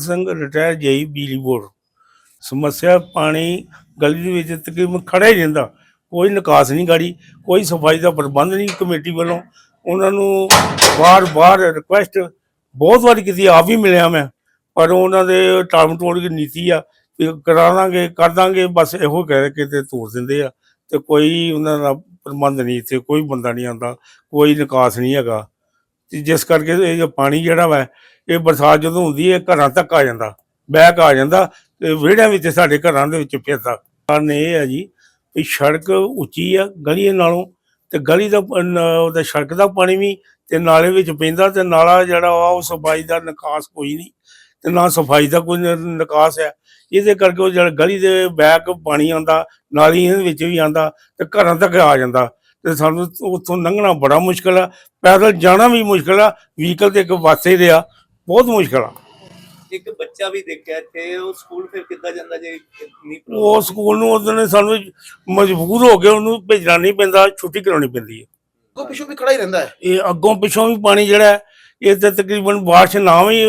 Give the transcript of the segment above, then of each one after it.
Singh retire ਜਈ ਬਿਜਲੀ board ਸਮੱਸਿਆ ਪਾਣੀ ਗਲੀ ਦੇ ਵਿੱਚ ਤਕਰੀਬਨ ਖੜਾ ਹੀ ਰਹਿੰਦਾ। ਕੋਈ ਨਿਕਾਸ ਨਹੀਂ ਗਾੜੀ, ਕੋਈ ਸਫ਼ਾਈ ਦਾ ਪ੍ਰਬੰਧ ਨਹੀਂ ਕਮੇਟੀ ਵੱਲੋਂ। ਉਹਨਾਂ ਨੂੰ ਬਾਰ-ਬਾਰ ਰਿਕੁਐਸਟ ਬਹੁਤ ਵਾਰੀ ਕੀਤੀ, ਆਪ ਵੀ ਮਿਲਿਆ ਮੈਂ। ਪਰ ਉਹਨਾਂ ਦੇ ਟਾਲਮ ਟੋਲ ਦੀ ਨੀਤੀ ਆ ਵੀ ਕਰਾ ਦਾਂਗੇ, ਕਰ ਦਾਂਗੇ, ਬਸ ਇਹੋ ਕਹਿ ਕੇ ਤੇ ਤੋੜ ਦਿੰਦੇ ਆ। ਤੇ ਕੋਈ ਉਹਨਾਂ ਦਾ ਪ੍ਰਬੰਧ ਨਹੀਂ, ਇੱਥੇ ਕੋਈ ਬੰਦਾ ਨਹੀਂ ਆਉਂਦਾ, ਕੋਈ ਨਿਕਾਸ ਨਹੀਂ ਹੈਗਾ। ਜਿਸ ਕਰਕੇ ਇਹ ਜੋ ਪਾਣੀ ਜਿਹੜਾ ਵਾ, ਇਹ ਬਰਸਾਤ ਜਦੋਂ ਹੁੰਦੀ ਹੈ ਘਰਾਂ ਤੱਕ ਆ ਜਾਂਦਾ, ਬੈਕ ਆ ਜਾਂਦਾ ਤੇ ਵਿਹੜਿਆਂ ਵਿੱਚ ਸਾਡੇ ਘਰਾਂ ਦੇ ਵਿੱਚ ਫਿਰਦਾ। ਕਾਰਨ ਇਹ ਹੈ ਜੀ ਵੀ ਸੜਕ ਉੱਚੀ ਆ ਗਲੀ ਨਾਲੋਂ ਤੇ ਗਲੀ ਦਾ ਉਹਦਾ ਸੜਕ ਦਾ ਪਾਣੀ ਵੀ ਤੇ ਨਾਲੇ ਵਿੱਚ ਪੈਂਦਾ ਤੇ ਨਾਲਾ ਜਿਹੜਾ ਵਾ, ਉਹ ਸਫ਼ਾਈ ਦਾ ਨਿਕਾਸ ਕੋਈ ਨਹੀਂ ਤੇ ਨਾ ਸਫ਼ਾਈ ਦਾ ਕੋਈ ਨਿਕਾਸ ਹੈ। ਇਹਦੇ ਕਰਕੇ ਉਹ ਜਿਹੜਾ ਗਲੀ ਦੇ ਬੈਕ ਪਾਣੀ ਆਉਂਦਾ, ਨਾਲੀਆਂ ਵਿੱਚ ਵੀ ਆਉਂਦਾ ਤੇ ਘਰਾਂ ਤੱਕ ਆ ਜਾਂਦਾ। ਤੇ ਸਾਨੂੰ ਉੱਥੋਂ ਲੰਘਣਾ ਬੜਾ ਮੁਸ਼ਕਲ ਆ ਪੈਦਲ ਜਾਣਾ ਵੀ ਮੁਸ਼ਕਲ ਆ ਵਹੀਕਲ ਤੇ ਇੱਕ ਵਾਸੇ ਰਿਹਾ ਬਹੁਤ ਮੁਸ਼ਕਲ ਆ। ਇੱਕ ਬੱਚਾ ਵੀ ਦੇਖਿਆ ਇੱਥੇ ਉਹ ਸਕੂਲ ਫਿਰ ਕਿੱਦਾਂ ਜਾਂਦਾ ਜੇ ਨਹੀਂ ਉਹ ਸਕੂਲ ਨੂੰ ਉਹਨੇ ਸਾਨੂੰ ਮਜਬੂਰ ਹੋ ਕੇ ਉਹਨੂੰ ਭੇਜਣਾ ਨਹੀਂ ਪੈਂਦਾ ਛੁੱਟੀ ਕਰਾਉਣੀ ਪੈਂਦੀ ਹੈ ਅੱਗੋਂ ਪਿੱਛੋਂ ਵੀ ਖੜਾ ਹੀ ਰਹਿੰਦਾ ਹੈ। ਇਹ ਅੱਗੋਂ ਪਿੱਛੋਂ ਵੀ ਪਾਣੀ ਜਿਹੜਾ ਹੈ, ਇਹ ਤੇ ਤਕਰੀਬਨ ਬਾਰਿਸ਼ ਨਾ ਵੀ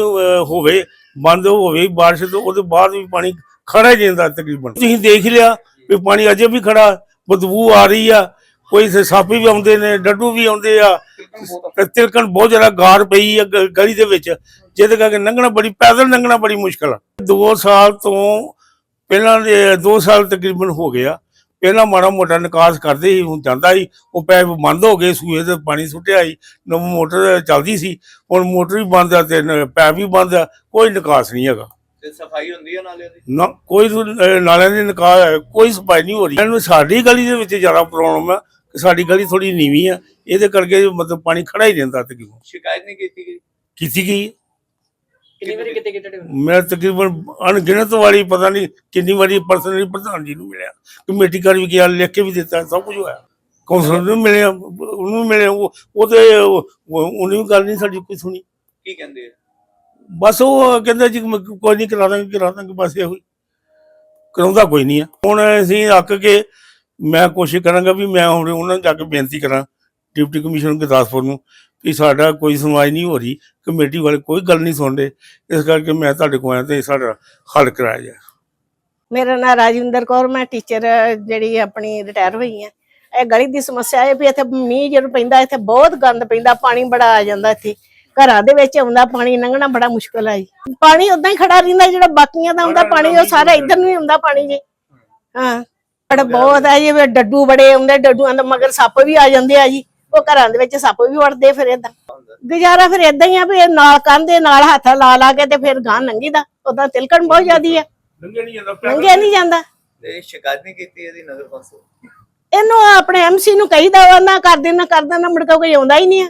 ਹੋਵੇ ਬੰਦ ਹੋਵੇ ਬਾਰਿਸ਼ ਤੋਂ ਉਹਦੇ ਬਾਅਦ ਵੀ ਪਾਣੀ ਖੜਾ ਹੀ ਜਾਂਦਾ ਤਕਰੀਬਨ। ਤੁਸੀਂ ਦੇਖ ਲਿਆ ਵੀ ਪਾਣੀ ਅਜੇ ਵੀ ਖੜਾ ਬਦਬੂ ਆ ਰਹੀ ਆ ਕੋਈ ਸੱਪ ਵੀ ਆਉਂਦੇ ਨੇ ਡੱਡੂ ਵੀ ਆਉਂਦੇ ਆ। ਤਿਲਕਣ ਬਹੁਤ ਤੇ ਤਿਲਕਣ ਬਹੁਤ ਜ਼ਿਆਦਾ ਗਾਰ ਪਈ ਆ ਗ- ਗਲੀ ਦੇ ਵਿੱਚ। ਜਿਹਦੇ ਕਰਕੇ ਲੰਘਣਾ ਬੜੀ ਪੈਦਲ ਲੰਘਣਾ ਬੜੀ ਮੁਸ਼ਕਲ ਆ। 2 ਸਾਲ ਤੋਂ ਪਹਿਲਾਂ ਦੇ 2 ਸਾਲ ਤਕਰੀਬਨ ਹੋ ਗਿਆ। ਪਹਿਲਾਂ ਮਾੜਾ ਮੋਟਾ ਨਿਕਾਸ ਕਰਦੇ ਸੀ ਹੁਣ ਜਾਂਦਾ ਸੀ। ਉਹ ਪੈਪ ਬੰਦ ਹੋ ਗਏ ਸੂਏ ਤੇ ਪਾਣੀ ਸੁੱਟਿਆ ਸੀ। ਨਵੀਂ ਮੋਟਰ ਚੱਲਦੀ ਸੀ। ਹੁਣ ਮੋਟਰ ਵੀ ਬੰਦ ਆ ਤੇ ਨ- ਪੈਪ ਵੀ ਬੰਦ ਆ। ਕੋਈ ਨਿਕਾਸ ਨਹੀਂ ਹੈਗਾ। ਤੇ ਸਫ਼ਾਈ ਹੁੰਦੀ ਹੈ ਨਾਲੇ ਦੀ? ਨਾ ਕੋਈ ਸੁ- ਅਹ ਨਾਲਿਆਂ ਦੀ ਨਿਕਾਸ ਕੋਈ ਸਫ਼ਾਈ ਨਹੀਂ ਹੋ ਰਹੀ। ਇਹਨੂੰ ਸਾਡੀ ਗਲੀ ਦੇ ਵਿੱਚ ਜ਼ਿਆਦਾ ਪ੍ਰੋਬਲਮ ਆ। ਕਿ ਸਾਡੀ ਗਲੀ ਥੋੜੀ ਨੀਵੀਂ ਆ ਇਹਦੇ ਕਰਕੇ ਮਤਲਬ ਪਾਣੀ ਖੜਾ ਹੀ ਰਹਿੰਦਾ ਤਕਰੀਬਨ। ਸ਼ਿਕਾਇਤ ਨਹੀਂ ਕੀਤੀ ਗਈ? ਕੀਤੀ ਗਈ। ਕਿੰਨੀ ਵਾਰੀ ਕਿਤੇ ਕਿਤੇ ਮੈਂ ਤਕਰੀਬਨ ਅਣਗਿਣਤ ਵਾਰੀ ਪਤਾ ਨਹੀਂ ਕਿੰਨੀ ਵਾਰੀ ਪਰਸਨਲੀ ਪ੍ਰਧਾਨ ਜੀ ਨੂੰ ਮਿਲਿਆ ਕਮੇਟੀ ਕਰ ਵੀ ਗਿਆ ਲਿਖ ਕੇ ਵੀ ਦਿੱਤਾ ਸਭ ਕੁਝ ਹੋਇਆ। ਕੌਂਸਲਰ ਨੂੰ ਮਿਲਿਆ ਉਹਨੂੰ ਵੀ ਮਿਲਿਆ ਉਹ ਤੇ ਉਹ- ਉਹਨੇ ਵੀ ਗੱਲ ਨਹੀਂ ਸਾਡੀ ਕੋਈ ਸੁਣੀ। ਕੀ ਕਹਿੰਦੇ ਆ? ਬਸ ਉਹ ਕਹਿੰਦਾ ਜੀ ਕੋਈ ਨਹੀਂ ਕਰਾ ਦਾਂਗੇ ਕਰਾ ਦਾਂਗੇ ਬਸ ਇਹੋ ਹੀ। ਕਰਾਉਂਦਾ ਕੋਈ ਨਹੀਂ ਆ। ਹੁਣ ਅਸੀਂ ਅੱਕ ਕੇ ਮੈਂ ਕੋਸ਼ਿਸ਼ ਕਰਾਂਗਾ ਵੀ ਮੈਂ ਹੁਣ ਉਹਨਾਂ ਨੂੰ ਜਾ ਕੇ ਬੇਨਤੀ ਕਰਾਂ ਡਿਪਟੀ ਕਮਿਸ਼ਨਰ ਗੁਰਦਾਸਪੁਰ ਨੂੰ ਕਿ ਸਾਡਾ ਕੋਈ ਸੁਣਵਾਈ ਨਹੀਂ ਹੋ ਰਹੀ ਕਮੇਟੀ ਵਾਲੇ ਕੋਈ ਗੱਲ ਨਹੀਂ ਸੁਣਦੇ ਇਸ ਕਰਕੇ ਮੈਂ ਤੁਹਾਡੇ ਕੋਲ ਆਇਆ ਤੇ ਸਾਡਾ ਹੱਲ ਕਰਾਇਆ ਜਾਏ। ਮੇਰਾ ਨਾਮ ਰਾਜਿੰਦਰ ਕੌਰ ਮੈਂ ਟੀਚਰ ਜਿਹੜੀ ਆਪਣੀ ਰਿਟਾਇਰ ਹੋਈ ਆ ਇਹ ਗਲੀ ਦੀ ਸਮੱਸਿਆ ਹੈ ਵੀ ਇੱਥੇ ਮੀਂਹ ਜਦੋਂ ਪੈਂਦਾ ਇੱਥੇ ਬਹੁਤ ਗੰਦ ਪੈਂਦਾ ਪਾਣੀ ਬੜਾ ਆ ਜਾਂਦਾ ਇੱਥੇ। ਘਰਾਂ ਦੇ ਵਿੱਚ ਆਉਂਦਾ ਪਾਣੀ ਲੰਘਣਾ ਬੜਾ ਮੁਸ਼ਕਲ ਆ ਜੀ। ਪਾਣੀ ਉਦਾਂ ਹੀ ਖੜਾ ਰਹਿੰਦਾ ਜਿਹੜਾ ਬਾਕੀਆਂ ਦਾ ਆਉਂਦਾ ਪਾਣੀ ਉਹ ਸਾਰਾ ਇੱਧਰ ਨੂੰ ਹੀ ਆਉਂਦਾ ਪਾਣੀ ਜੀ। ਹਾਂ। ਬੜਾ ਬਹੁਤ ਆ ਜੀ ਵੀ ਡੱਡੂ ਬੜੇ ਆਉਂਦੇ ਡੱਡੂਆਂ ਦਾ ਮਗਰ ਸੱਪ ਵੀ ਆ ਜਾਂਦੇ ਆ ਜੀ। ਉਹ ਘਰਾਂ ਦੇ ਵਿੱਚ ਸੱਪ ਵੀ ਵੜਦੇ ਫਿਰ ਏਦਾਂ। ਗੁਜ਼ਾਰਾ ਫਿਰ ਏਦਾਂ ਹੀ ਆ ਵੀ ਇਹ ਨਾਲ ਕੰਧੇ ਨਾਲ ਹੱਥ ਲਾ ਲਾ ਕੇ ਤੇ ਫਿਰ ਗਾਂ ਲੰਘੀਦਾ ਉਦਾਂ ਤਿਲਕਣ ਬਹੁਤ ਜ਼ਿਆਦੀ ਆ। ਲੰਘਿਆ ਨਹੀਂ ਜਾਂਦਾ ਲੰਘਿਆ ਨਹੀਂ ਜਾਂਦਾ। ਤੇ। ਸ਼ਿਕਾਇਤ ਨਹੀਂ ਕੀਤੀ ਇਹਦੀ ਨਗਰ ਕੌਂਸਲ। ਇਹਨੂੰ ਆਪਣੇ ਐਮਸੀ ਨੂੰ ਕਹੀਦਾ ਵਾ ਨਾ ਕਰਦੇ ਨਾ ਕਰਦਾ ਨਾ ਮੁੜ ਕੇ ਕੋਈ ਆਉਂਦਾ ਹੀ ਨਹੀਂ ਆ।